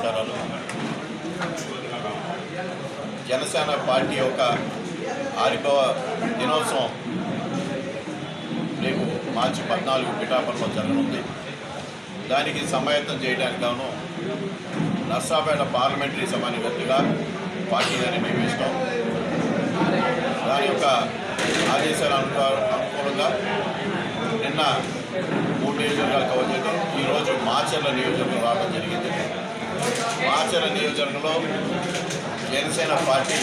నమస్కారాలు జనసేన పార్టీ యొక్క ఆవిర్భావ దినోత్సవం రేపు మార్చి పద్నాలుగు పిఠాపురంలో జరగనుంది. దానికి సమాయత్తం చేయడానికి గాను నర్సాపేట పార్లమెంటరీ సమానిగతిగా పార్టీని నిర్వహిస్తాం దాని యొక్క ఆదేశాల అనుకూలంగా నిన్న మూడు నియోజకవర్గాలు కవర్ చేయడం ఈరోజు మాచర్ల నియోజకవర్గం రావడం జరిగింది. మాచర్ల నియోజకవర్గంలో జనసేన పార్టీ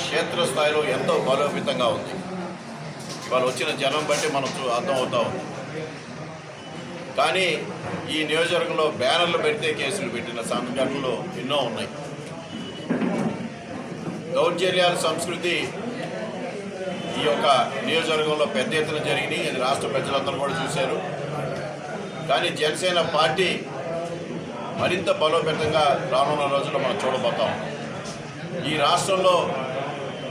క్షేత్రస్థాయిలో ఎంతో బలోపేతంగా ఉంది. వాళ్ళు వచ్చిన జనం బట్టి మనం అర్థమవుతా ఉంది కానీ ఈ నియోజకవర్గంలో బ్యానర్లు పెడితే కేసులు పెట్టిన సంఘటనలు ఎన్నో ఉన్నాయి. దౌర్జన్యాల సంస్కృతి ఈ యొక్క నియోజకవర్గంలో పెద్ద ఎత్తున జరిగినాయి. అది రాష్ట్ర ప్రజలందరూ కూడా చూశారు. కానీ జనసేన పార్టీ మరింత బలోపేతంగా రానున్న రోజుల్లో మనం చూడబోతాం. ఈ రాష్ట్రంలో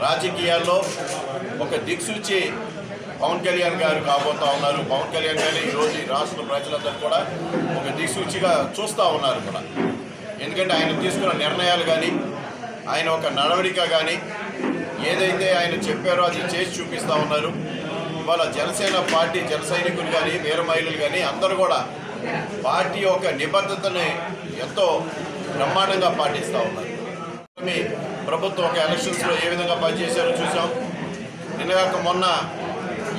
రాజకీయాల్లో ఒక దిక్సూచి పవన్ కళ్యాణ్ గారు కాబోతా ఉన్నారు. పవన్ కళ్యాణ్ గారు ఈరోజు ఈ రాష్ట్ర ప్రజలందరూ కూడా ఒక దిక్సూచిగా చూస్తూ ఉన్నారు కూడా. ఎందుకంటే ఆయన తీసుకున్న నిర్ణయాలు కానీ ఆయన ఒక నడవడిక కానీ ఏదైతే ఆయన చెప్పారో అది చేసి చూపిస్తూ ఉన్నారు. ఇవాళ జనసేన పార్టీ జన సైనికులు కానీ వీర మహిళలు కానీ అందరూ కూడా పార్టీ యొక్క నిబద్ధతని ఎంతో బ్రహ్మాండంగా పాటిస్తూ ఉన్నారు. మీ ప్రభుత్వం ఒక ఎలక్షన్స్లో ఏ విధంగా పనిచేశారో చూసాం నిన్నగాక మొన్న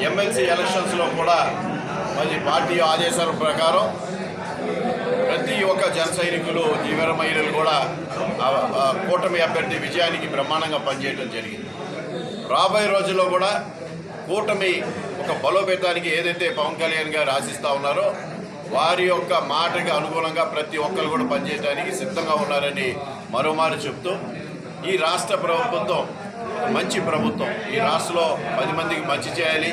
ఎమ్మెల్సీ ఎలక్షన్స్లో కూడా మరి పార్టీ ఆదేశాల ప్రకారం ప్రతి ఒక్క జన సైనికులు జీవన మహిళలు కూడా కూటమి అభ్యర్థి విజయానికి బ్రహ్మాండంగా పనిచేయడం జరిగింది. రాబోయే రోజుల్లో కూడా కూటమి ఒక బలోపేతానికి ఏదైతే పవన్ కళ్యాణ్ గారు ఆశిస్తూ ఉన్నారో వారి యొక్క మాటకి అనుగుణంగా ప్రతి ఒక్కరు కూడా పనిచేయడానికి సిద్ధంగా ఉన్నారని మరోమారు చెప్తూ ఈ రాష్ట్ర ప్రభుత్వం మంచి ప్రభుత్వం. ఈ రాష్ట్రంలో పది మందికి మంచి చేయాలి.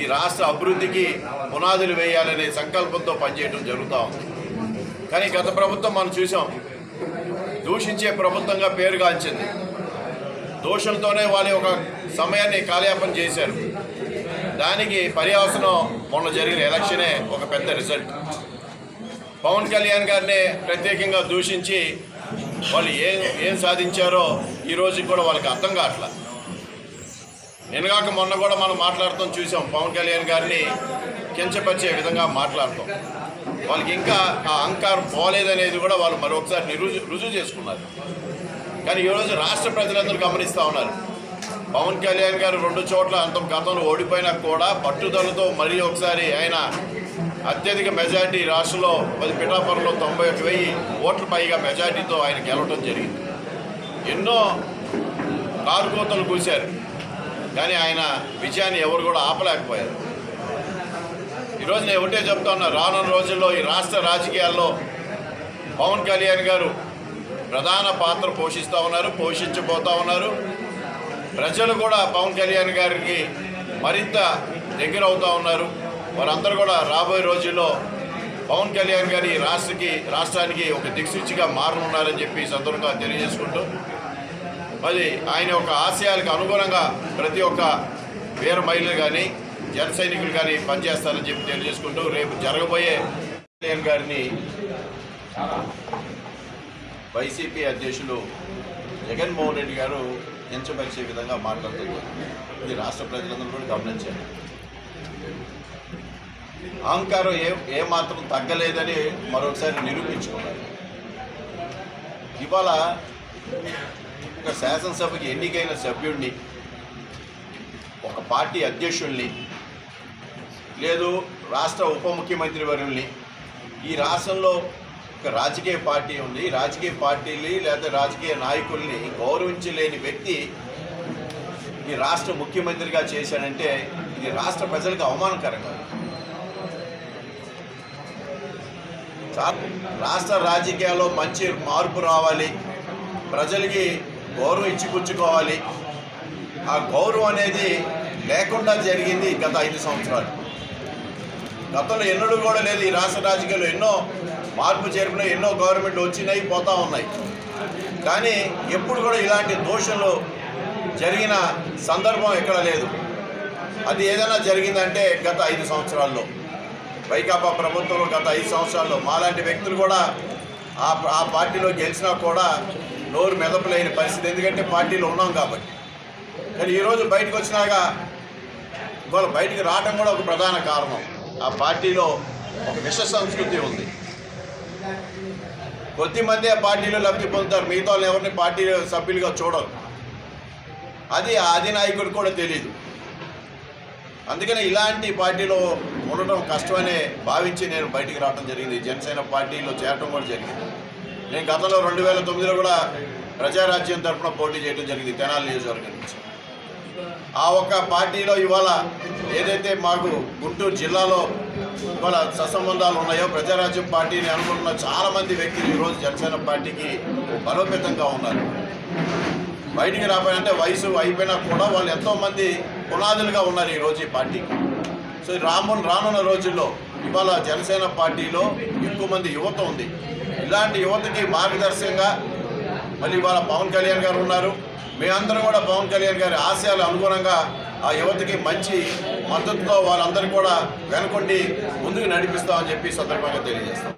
ఈ రాష్ట్ర అభివృద్ధికి పునాదులు వేయాలనే సంకల్పంతో పనిచేయడం జరుగుతూ ఉంది. కానీ గత ప్రభుత్వం మనం చూసాం దూషించే ప్రభుత్వంగా పేరుగాంచింది దోషంతోనే వాళ్ళ ఒక సమయాన్ని కాలయాపన చేశారు. దానికి పర్యావసనం మొన్న జరిగిన ఎలక్షనే ఒక పెద్ద రిజల్ట్. పవన్ కళ్యాణ్ గారిని ప్రత్యేకంగా దూషించి వాళ్ళు ఏం ఏం సాధించారో ఈ రోజుకి కూడా వాళ్ళకి అర్థం కావట్లా. నిన్నగాక మొన్న కూడా మనం మాట్లాడుతాం చూసాం పవన్ కళ్యాణ్ గారిని కించపరిచే విధంగా మాట్లాడతాం. వాళ్ళకి ఇంకా ఆ అహంకారం పోలేదనేది కూడా వాళ్ళు మరొకసారి నిరుజు రుజువు చేసుకున్నారు. కానీ ఈరోజు రాష్ట్ర ప్రజలందరూ గమనిస్తూ ఉన్నారు. పవన్ కళ్యాణ్ గారు రెండు చోట్ల అంత గతంలో ఓడిపోయినా కూడా పట్టుదలతో మరీ ఒకసారి ఆయన అత్యధిక మెజార్టీ రాష్ట్రంలో పది పిఠాపురంలో తొంభై ఒక వెయ్యి ఓట్ల పైగా మెజార్టీతో ఆయన గెలవడం జరిగింది. ఎన్నో కారుకోతలు కూశారు. కానీ ఆయన విజయాన్ని ఎవరు కూడా ఆపలేకపోయారు. ఈరోజు నేను ఒకటే చెప్తా రానున్న రోజుల్లో ఈ రాష్ట్ర రాజకీయాల్లో పవన్ కళ్యాణ్ గారు ప్రధాన పాత్ర పోషిస్తూ ఉన్నారు పోషించబోతూ ఉన్నారు. ప్రజలు కూడా పవన్ కళ్యాణ్ గారికి మరింత దగ్గర అవుతూ ఉన్నారు. వారందరూ కూడా రాబోయే రోజుల్లో పవన్ కళ్యాణ్ గారి రాష్ట్రకి రాష్ట్రానికి ఒక దిక్సూచిగా మారనున్నారని చెప్పి సందర్భంగా తెలియజేసుకుంటూ మరి ఆయన యొక్క ఆశయాలకు అనుగుణంగా ప్రతి ఒక్క వీర మహిళలు కానీ జన సైనికులు కానీ పనిచేస్తారని చెప్పి తెలియజేసుకుంటూ రేపు జరగబోయే కళ్యాణ్ గారిని వైసీపీ అధ్యక్షులు జగన్మోహన్ రెడ్డి గారు కించపరిచే విధంగా మాట్లాడుతున్నారు ఇది రాష్ట్ర ప్రజలందరూ కూడా గమనించారు అహంకారం ఏ ఏమాత్రం తగ్గలేదని మరొకసారి నిరూపించుకున్నారు ఇవాళ ఒక శాసనసభకి ఎన్నికైన సభ్యుడిని ఒక పార్టీ అధ్యక్షుల్ని లేదు రాష్ట్ర ఉప ముఖ్యమంత్రి వర్యుల్ని ఈ రాష్ట్రంలో రాజకీయ పార్టీ ఉంది. రాజకీయ పార్టీని లేదా రాజకీయ నాయకుల్ని గౌరవించలేని వ్యక్తి ఈ రాష్ట్ర ముఖ్యమంత్రిగా చేశాడంటే ఇది రాష్ట్ర ప్రజలకు అవమానకరంగా రాష్ట్ర రాజకీయాల్లో మంచి మార్పు రావాలి. ప్రజలకి గౌరవం ఇచ్చిపుచ్చుకోవాలి. ఆ గౌరవం అనేది లేకుండా జరిగింది గత ఐదు సంవత్సరాలు. గతంలో ఎన్నడూ కూడా లేదు ఈ రాష్ట్ర రాజకీయాల్లో ఎన్నో మార్పు చేర్పులు ఎన్నో గవర్నమెంట్లు వచ్చినాయి పోతూ ఉన్నాయి. కానీ ఎప్పుడు కూడా ఇలాంటి దోషంలో జరిగిన సందర్భం ఎక్కడ లేదు. అది ఏదైనా జరిగిందంటే గత ఐదు సంవత్సరాల్లో వైకాపా ప్రభుత్వంలో గత ఐదు సంవత్సరాల్లో మాలాంటి వ్యక్తులు కూడా ఆ ఆ పార్టీలో గెలిచినా కూడా నోరు మెదపలేని పరిస్థితి. ఎందుకంటే పార్టీలో ఉన్నాం కాబట్టి. కానీ ఈరోజు బయటకు వచ్చినాక ఇవాళ బయటికి రావడం కూడా ఒక ప్రధాన కారణం. ఆ పార్టీలో ఒక విష సంస్కృతి ఉంది. కొద్దిమంది ఆ పార్టీలో లబ్ధి పొందుతారు. మిగతా వాళ్ళు ఎవరిని పార్టీ సభ్యులుగా చూడరు. అది అధినాయకుడు కూడా తెలియదు అందుకనే ఇలాంటి పార్టీలో ఉండటం కష్టమనే భావించి నేను బయటికి రావడం జరిగింది. జనసేన పార్టీలో చేరటం కూడా జరిగింది. నేను గతంలో రెండు వేల తొమ్మిదిలో కూడా ప్రజారాజ్యం తరఫున పోటీ చేయడం జరిగింది తెనాలి నియోజకవర్గం నుంచి. ఆ ఒక్క పార్టీలో ఇవాళ ఏదైతే మాకు గుంటూరు జిల్లాలో ఇవాళ సత్సంబంధాలు ఉన్నాయో ప్రజారాజ్యం పార్టీని అనుకుంటున్న చాలామంది వ్యక్తులు ఈరోజు జనసేన పార్టీకి బలోపేతంగా ఉన్నారు. బయటికి రాబోయంటే వయసు అయిపోయినా కూడా వాళ్ళు ఎంతోమంది పునాదులుగా ఉన్నారు ఈరోజు ఈ పార్టీకి. సో రామున్ రానున్న రోజుల్లో ఇవాళ జనసేన పార్టీలో ఎక్కువ మంది యువత ఉంది. ఇలాంటి యువతకి మార్గదర్శకంగా మళ్ళీ ఇవాళ పవన్ కళ్యాణ్ గారు ఉన్నారు. మేమందరం కూడా పవన్ కళ్యాణ్ గారి ఆశయాలు అనుగుణంగా ఆ యువతకి మంచి మద్దతుతో వారందరూ కూడా వెనకొండి ముందుకు నడిపిస్తామని చెప్పి సందర్భంగా తెలియజేస్తాం.